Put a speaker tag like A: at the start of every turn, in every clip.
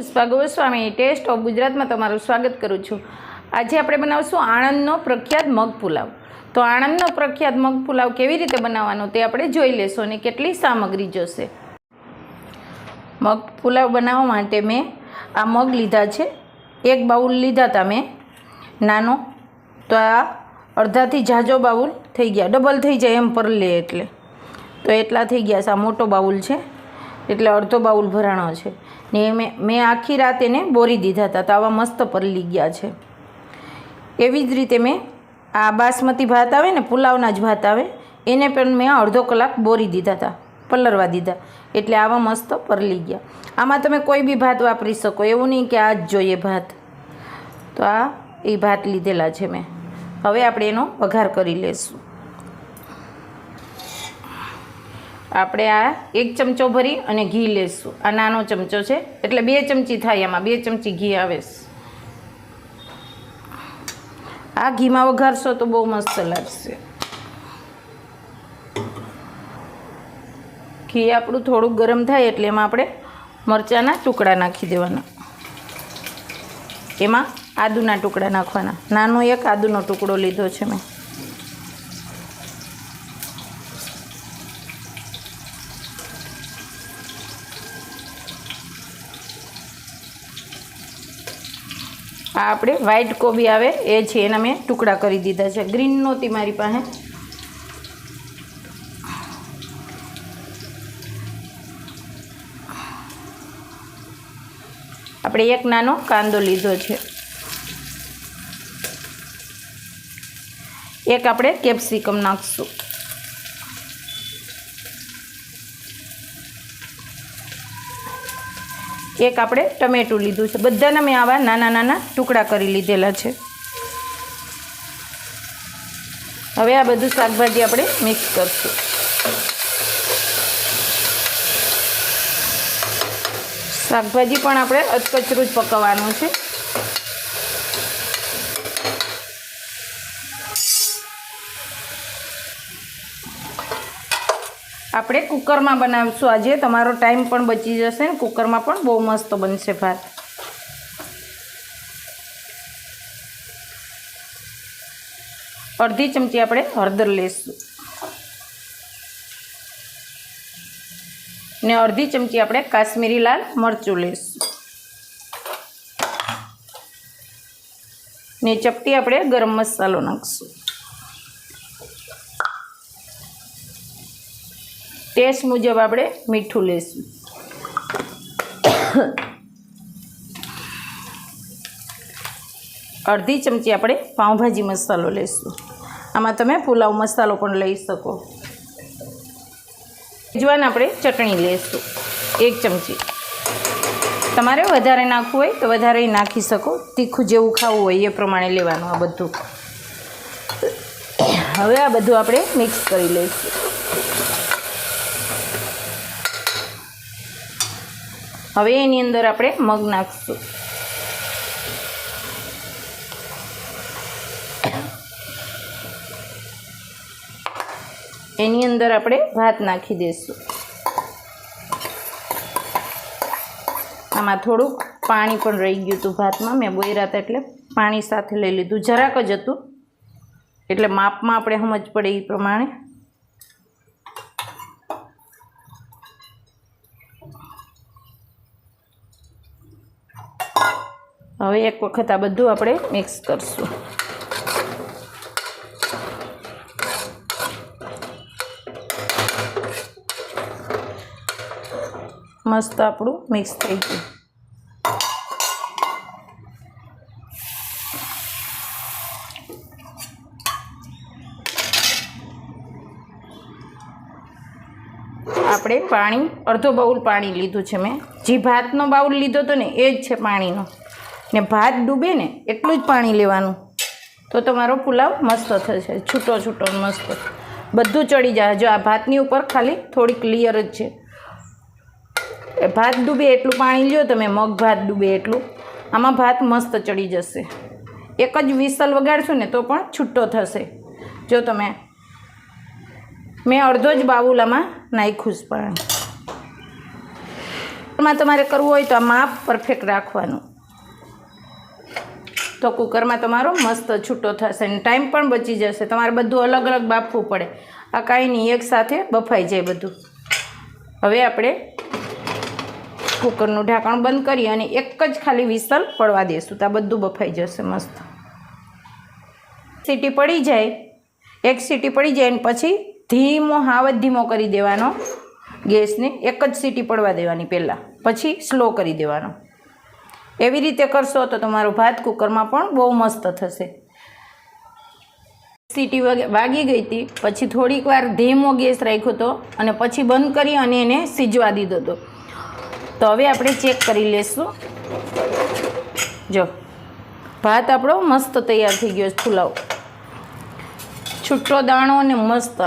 A: Pushpa test of ગુજરાતમાં તમારું સ્વાગત કરું છું. આજે આપણે બનાવશું આણંદનો પ્રખ્યાત મગ પુલાવ. તો આણંદનો પ્રખ્યાત મગ પુલાવ કેવી રીતે બનાવવાનો તે આપણે જોઈ લેશું અને કેટલી સામગ્રી જોશે. મગ પુલાવ બનાવવા માટે મેં આ મગ લીધા છે. એક બાઉલ લીધા હતા મેં, નાનો. તો આ અડધાથી જાજો બાઉલ થઈ ગયા. ડબલ થઈ જાય એમ પર લે એટલે. તો એટલા થઈ ગયા છે. આ મોટો બાઉલ છે. એટલે અડધો બાઉલ ભરાણો છે. ને મેં મેં આખી રાત એને બોરી દીધા હતા. તો આવા મસ્ત પરલી ગયા છે. એવી જ રીતે મેં આ બાસમતી ભાત આવે ને, પુલાવના જ ભાત આવે, એને પણ મેં અડધો કલાક બોરી દીધા હતા, પલરવા દીધા. એટલે આવા મસ્ત પરલી ગયા. આમાં તમે કોઈ બી ભાત વાપરી શકો. એવું નહીં કે આ જ જોઈએ ભાત. તો આ એ ભાત લીધેલા છે મેં. હવે આપણે એનો વઘાર કરી લઈશું આપણે આ એક ચમચો ભરી અને ઘી લેશું. આ નાનો ચમચો છે. એટલે બે ચમચી થાય એમાં બે ચમચી ઘી આવે આ ઘીમાં વઘારશો તો બહુ મસ્ત લાગશે. ઘી આપણું થોડુંક ગરમ થાય એટલે એમાં આપણે મરચાંના ટુકડા નાખી દેવાના. એમાં આદુના ટુકડા નાખવાના. નાનો એક આદુનો ટુકડો લીધો છે મેં. આ આપણે વ્હાઈટ કોબી આવે, એ છે, એના મેં ટુકડા કરી દીધા છે. ગ્રીન નહોતી મારી પાસે. આપણે એક નાનો કાંદો લીધો છે. એક આપણે કેપ્સિકમ નાખશું. એક આપણે ટમેટું લીધું છે. બધાના મેં આવા નાના નાના ટુકડા કરી લીધેલા છે. હવે આ બધું શાકભાજી આપણે મિક્સ કરશું. શાકભાજી પણ આપણે અધકચરું જ પકવવાનું છે. આપણે કુકરમાં બનાવીશું. આજે તમારો ટાઈમ પણ બચી જશે ને કુકરમાં પણ બહુ મસ્ત બનશે ભાત. અડધી ચમચી આપણે હળદર લઈશું ને અડધી ચમચી આપણે કાશ્મીરી લાલ મરચું લઈશું ને ચપટી આપણે ગરમ મસાલો નાખશું. ટેસ્ટ મુજબ આપણે મીઠું લઈશું અડધી ચમચી આપણે પાઉંભાજી મસાલો લઈશું આમાં તમે પુલાવ મસાલો પણ લઈ શકો. જુવાન આપણે ચટણી લઈશું એક ચમચી. તમારે વધારે નાખવું હોય તો વધારે નાખી શકો. તીખું જેવું ખાવું હોય એ પ્રમાણે લેવાનું આ બધું. હવે આ બધું આપણે મિક્સ કરી લઈશું. હવે એની અંદર આપણે મગ નાખીશું. એની અંદર આપણે ભાત નાખી દઈશું. આમાં થોડુંક પાણી પણ રહી ગયું હતું ભાતમાં. મેં બોઈ રાત એટલે પાણી સાથે લઈ લીધું. જરાક જ હતું. એટલે માપમાં આપણે સમજ પડે એ પ્રમાણે. હવે એક વખત આ બધું આપણે મિક્સ કરશું. મસ્ત આપણું મિક્સ થઈ ગયું. આપણે પાણી, અડધો બાઉલ પાણી લીધું છે મેં. જે ભાતનો બાઉલ લીધો હતો ને, એ જ છે પાણીનો. ને ભાત ડૂબે ને એટલું જ પાણી લેવાનું. તો તમારો પુલાવ મસ્ત થશે, છૂટો છૂટો મસ્ત. બધું ચડી જાય. જો આ ભાતની ઉપર ખાલી થોડીક ક્લિયર જ છે. એ ભાત ડૂબે એટલું પાણી લ્યો, તમે મગ ભાત ડૂબે એટલું. આમાં ભાત મસ્ત ચડી જશે. એક જ વિસલ વગાડશું ને તો પણ છૂટો થશે. જો તમે, મેં અડધો જ બાઉલામાં નાખ્યું છે પાણી. તમારે કરવું હોય તો આ માપ પરફેક્ટ રાખવાનું. તો કુકરમાં તમારો મસ્ત છૂટો થશે અને ટાઈમ પણ બચી જશે. તમારે બધું અલગ અલગ બાફવું પડે. આ કાંઈ નહીં એકસાથે બફાઈ જાય બધું. હવે આપણે કુકરનું ઢાંકણ બંધ કરી અને એક જ ખાલી વિસલ પડવા દઈશું તો આ બધું બફાઈ જશે મસ્ત. સીટી પડી જાય. એક સીટી પડી જાય અને પછી ધીમો, હાવ ધીમો કરી દેવાનો ગેસને. એક જ સીટી પડવા દેવાની પહેલાં. પછી સ્લો કરી દેવાનો. એવી રીતે કરશો તો તમારો ભાત કુકરમાં પણ બહુ મસ્ત થશે. સીટી વાગે ગઈ હતી. પછી થોડીક વાર ધીમો ગેસ રાખ્યો હતો અને પછી બંધ કરી અને એને સીજવા દીધો હતો. તો હવે આપણે ચેક કરી લઈશું જો, ભાત આપણો મસ્ત તૈયાર થઈ ગયો છે છૂટો દાણો અને મસ્ત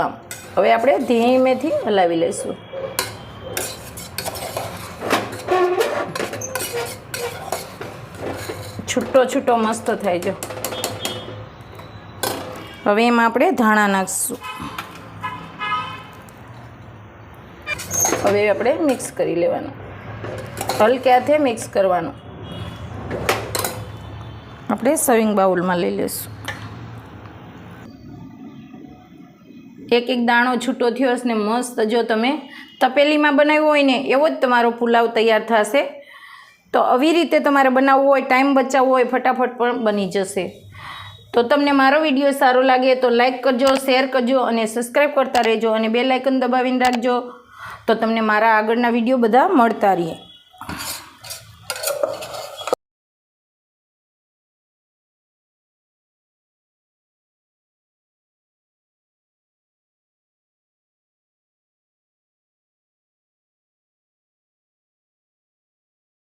A: હવે આપણે ધીમેથી હલાવી લઈશું. છૂટો છૂટો મસ્ત થાય જો. હવે એમાં આપણે ધાણા નાખીશું. હવે આપણે મિક્સ કરી લેવાનું. હલક્યાથી મિક્સ કરવાનું? આપણે સર્વિંગ બાઉલમાં લઈ લઈશું એક એક દાણો છૂટો થયો હશે ને મસ્ત જો તમે તપેલીમાં બનાવ્યો હોય ને એવો જ તમારો પુલાવ તૈયાર થશે. તો આવી રીતે તમારે બનાવવું હોય, ટાઈમ બચાવવો હોય, ફટાફટ પણ બની જશે. તો તમને મારો વીડિયો સારો લાગે તો લાઈક કરજો, શેર કરજો અને સબસ્ક્રાઈબ કરતા રહેજો અને બે લાઇકન દબાવીને રાખજો. તો તમને મારા આગળના વીડિયો બધા મળતા રહે.